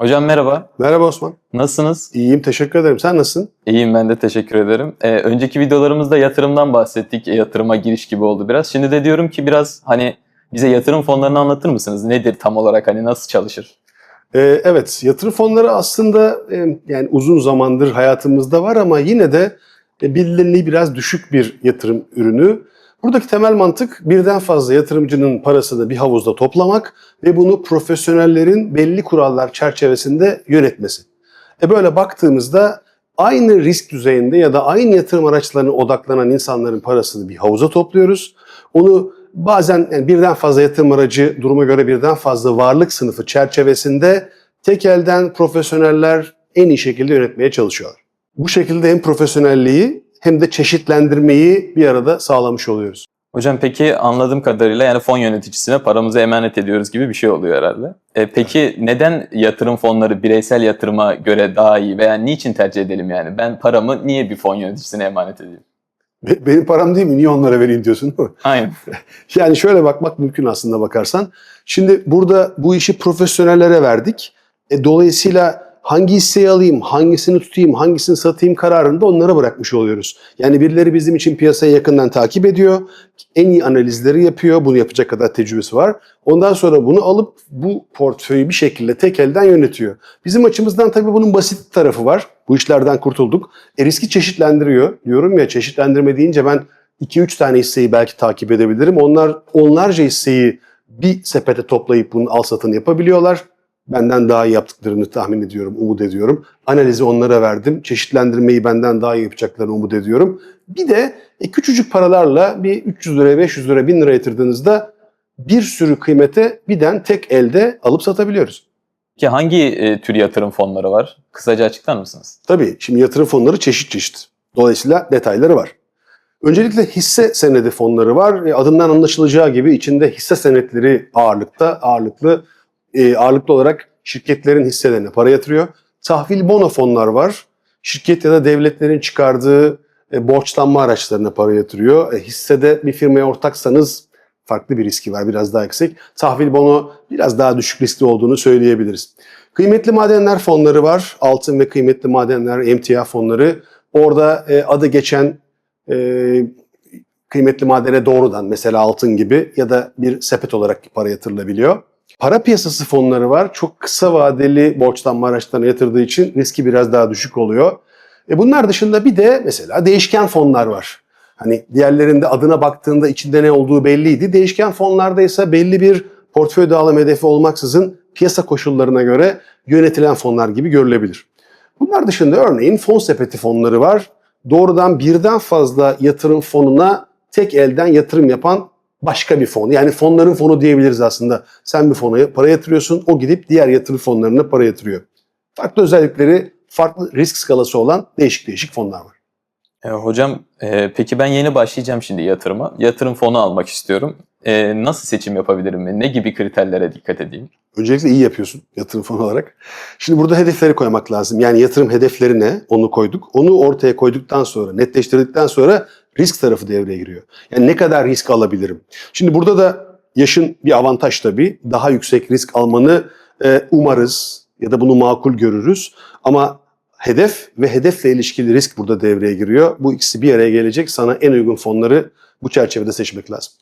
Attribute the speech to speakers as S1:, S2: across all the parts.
S1: Hocam merhaba.
S2: Merhaba Osman.
S1: Nasılsınız?
S2: İyiyim, teşekkür ederim. Sen nasılsın?
S1: İyiyim ben de teşekkür ederim. Ee, önceki videolarımızda yatırımdan bahsettik. E, yatırıma giriş gibi oldu biraz. Şimdi de diyorum ki biraz hani bize yatırım fonlarını anlatır mısınız? Nedir tam olarak hani nasıl çalışır?
S2: Ee, evet, yatırım fonları aslında e, yani uzun zamandır hayatımızda var ama yine de e, bilinirliği biraz düşük bir yatırım ürünü. Buradaki temel mantık birden fazla yatırımcının parasını bir havuzda toplamak ve bunu profesyonellerin belli kurallar çerçevesinde yönetmesi. E böyle baktığımızda aynı risk düzeyinde ya da aynı yatırım araçlarına odaklanan insanların parasını bir havuza topluyoruz. Onu bazen yani birden fazla yatırım aracı duruma göre birden fazla varlık sınıfı çerçevesinde tek elden profesyoneller en iyi şekilde yönetmeye çalışıyorlar. Bu şekilde hem profesyonelliği hem de çeşitlendirmeyi bir arada sağlamış oluyoruz.
S1: Hocam peki anladığım kadarıyla yani fon yöneticisine paramızı emanet ediyoruz gibi bir şey oluyor herhalde. E, peki neden yatırım fonları bireysel yatırıma göre daha iyi veya niçin tercih edelim yani? Ben paramı niye bir fon yöneticisine emanet edeyim?
S2: Be- Benim param değil mi? Niye onlara vereyim diyorsun değil mi?
S1: Aynen.
S2: Yani şöyle bakmak mümkün aslında bakarsan. Şimdi burada bu işi profesyonellere verdik. E, dolayısıyla hangi hisseyi alayım, hangisini tutayım, hangisini satayım kararını da onlara bırakmış oluyoruz. Yani birileri bizim için piyasayı yakından takip ediyor. En iyi analizleri yapıyor. Bunu yapacak kadar tecrübesi var. Ondan sonra bunu alıp bu portföyü bir şekilde tek elden yönetiyor. Bizim açımızdan tabii bunun basit tarafı var. Bu işlerden kurtulduk. E, riski çeşitlendiriyor. Diyorum ya çeşitlendirme deyince ben 2-3 tane hisseyi belki takip edebilirim. Onlar onlarca hisseyi bir sepete toplayıp bunun al satını yapabiliyorlar. Benden daha iyi yaptıklarını tahmin ediyorum, umut ediyorum. Analizi onlara verdim. Çeşitlendirmeyi benden daha iyi yapacaklarını umut ediyorum. Bir de e, küçücük paralarla bir 300 liraya, 500 liraya, 1000 lira yatırdığınızda bir sürü kıymete birden tek elde alıp satabiliyoruz.
S1: Ki hangi e, tür yatırım fonları var? Kısaca açıklar mısınız?
S2: Tabii şimdi yatırım fonları çeşit çeşit. Dolayısıyla detayları var. Öncelikle hisse senedi fonları var. E, Adından anlaşılacağı gibi içinde hisse senetleri ağırlıkta, ağırlıklı e, ağırlıklı olarak şirketlerin hisselerine para yatırıyor. Tahvil bono fonlar var. Şirket ya da devletlerin çıkardığı e, borçlanma araçlarına para yatırıyor. E, hissede bir firmaya ortaksanız farklı bir riski var, biraz daha yüksek. Tahvil bono biraz daha düşük riskli olduğunu söyleyebiliriz. Kıymetli madenler fonları var. Altın ve kıymetli madenler, emtia fonları. Orada e, adı geçen e, kıymetli madene doğrudan mesela altın gibi ya da bir sepet olarak para yatırılabiliyor. Para piyasası fonları var. Çok kısa vadeli borçlanma araçlarına yatırdığı için riski biraz daha düşük oluyor. E bunlar dışında bir de mesela değişken fonlar var. Hani diğerlerinde adına baktığında içinde ne olduğu belliydi. Değişken fonlarda ise belli bir portföy dağılım hedefi olmaksızın piyasa koşullarına göre yönetilen fonlar gibi görülebilir. Bunlar dışında örneğin fon sepeti fonları var. Doğrudan birden fazla yatırım fonuna tek elden yatırım yapan başka bir fon. Yani fonların fonu diyebiliriz aslında. Sen bir fona para yatırıyorsun, o gidip diğer yatırım fonlarına para yatırıyor. Farklı özellikleri, farklı risk skalası olan değişik değişik fonlar var.
S1: E, hocam e, peki ben yeni başlayacağım şimdi yatırıma. Yatırım fonu almak istiyorum. E, nasıl seçim yapabilirim? Ne gibi kriterlere dikkat edeyim?
S2: Öncelikle iyi yapıyorsun yatırım fonu olarak. Şimdi burada hedefleri koymak lazım. Yani yatırım hedefleri ne? Onu koyduk. Onu ortaya koyduktan sonra, netleştirdikten sonra risk tarafı devreye giriyor. Yani ne kadar risk alabilirim? Şimdi burada da yaşın bir avantaj tabii. Daha yüksek risk almanı e, umarız ya da bunu makul görürüz. Ama hedef ve hedefle ilişkili risk burada devreye giriyor. Bu ikisi bir araya gelecek. Sana en uygun fonları bu çerçevede seçmek lazım.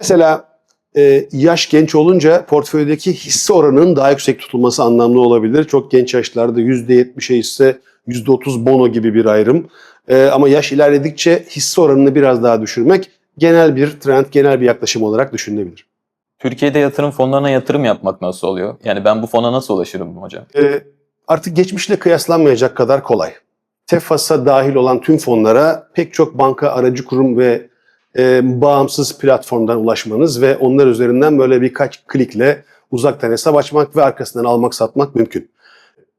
S2: Mesela e, yaş genç olunca portföydeki hisse oranının daha yüksek tutulması anlamlı olabilir. Çok genç yaşlarda %70'e hisse, %30 bono gibi bir ayrım. E, ama yaş ilerledikçe hisse oranını biraz daha düşürmek genel bir trend, genel bir yaklaşım olarak düşünülebilir.
S1: Türkiye'de yatırım fonlarına yatırım yapmak nasıl oluyor? Yani ben bu fona nasıl ulaşırım hocam?
S2: E, artık geçmişle kıyaslanmayacak kadar kolay. TEFAS'a dahil olan tüm fonlara pek çok banka, aracı kurum ve e, bağımsız platformdan ulaşmanız ve onlar üzerinden böyle birkaç klikle uzaktan hesap açmak ve arkasından almak satmak mümkün.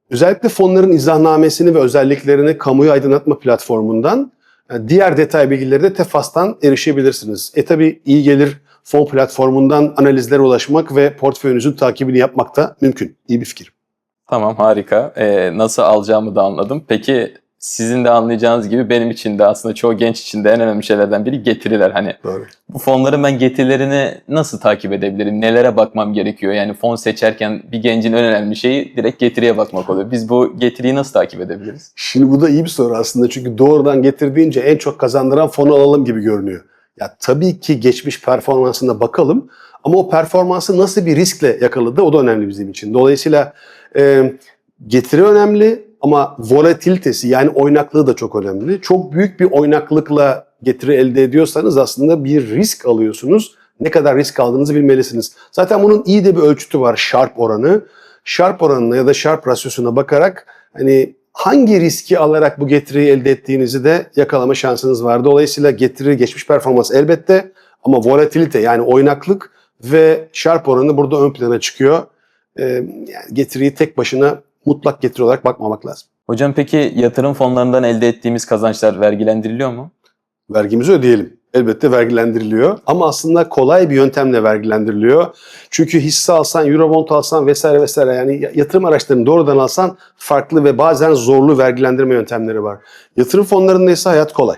S2: Özellikle fonların izahnamesini ve özelliklerini kamuya aydınlatma platformundan e, diğer detay bilgileri de Tefas'tan erişebilirsiniz. E tabi iyi gelir fon platformundan analizlere ulaşmak ve portföyünüzün takibini yapmak da mümkün. İyi bir fikir.
S1: Tamam harika. E, nasıl alacağımı da anladım. Peki sizin de anlayacağınız gibi benim için de aslında çoğu genç için de en önemli şeylerden biri getiriler. Hani
S2: Doğru.
S1: bu fonların ben getirilerini nasıl takip edebilirim? Nelere bakmam gerekiyor? Yani fon seçerken bir gencin en önemli şeyi direkt getiriye bakmak oluyor. Biz bu getiriyi nasıl takip edebiliriz?
S2: Şimdi bu da iyi bir soru aslında çünkü doğrudan getirdiğince en çok kazandıran fonu alalım gibi görünüyor. Ya tabii ki geçmiş performansına bakalım ama o performansı nasıl bir riskle yakaladı o da önemli bizim için. Dolayısıyla e, getiri önemli ama volatilitesi yani oynaklığı da çok önemli. Çok büyük bir oynaklıkla getiri elde ediyorsanız aslında bir risk alıyorsunuz. Ne kadar risk aldığınızı bilmelisiniz. Zaten bunun iyi de bir ölçütü var Sharp oranı. Sharp oranına ya da Sharp rasyosuna bakarak hani hangi riski alarak bu getiriyi elde ettiğinizi de yakalama şansınız var. Dolayısıyla getiri geçmiş performans elbette ama volatilite yani oynaklık ve Sharp oranı burada ön plana çıkıyor. Ee, yani getiriyi tek başına mutlak getiri olarak bakmamak lazım.
S1: Hocam peki yatırım fonlarından elde ettiğimiz kazançlar vergilendiriliyor mu?
S2: Vergimizi ödeyelim. Elbette vergilendiriliyor ama aslında kolay bir yöntemle vergilendiriliyor. Çünkü hisse alsan, Eurobond alsan vesaire vesaire yani yatırım araçlarını doğrudan alsan farklı ve bazen zorlu vergilendirme yöntemleri var. Yatırım fonlarında ise hayat kolay.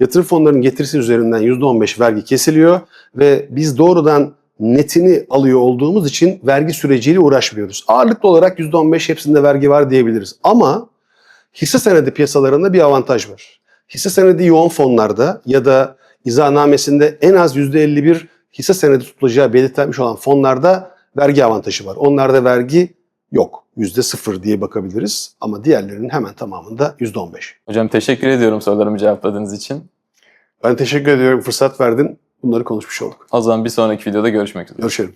S2: Yatırım fonlarının getirisi üzerinden %15 vergi kesiliyor ve biz doğrudan netini alıyor olduğumuz için vergi süreciyle uğraşmıyoruz. Ağırlıklı olarak %15 hepsinde vergi var diyebiliriz. Ama hisse senedi piyasalarında bir avantaj var. Hisse senedi yoğun fonlarda ya da izahnamesinde en az %51 hisse senedi tutulacağı belirtilmiş olan fonlarda vergi avantajı var. Onlarda vergi yok. %0 diye bakabiliriz ama diğerlerinin hemen tamamında %15.
S1: Hocam teşekkür ediyorum sorularımı cevapladığınız için.
S2: Ben teşekkür ediyorum fırsat verdin. Bunları konuşmuş olduk.
S1: O zaman bir sonraki videoda görüşmek üzere.
S2: Görüşelim.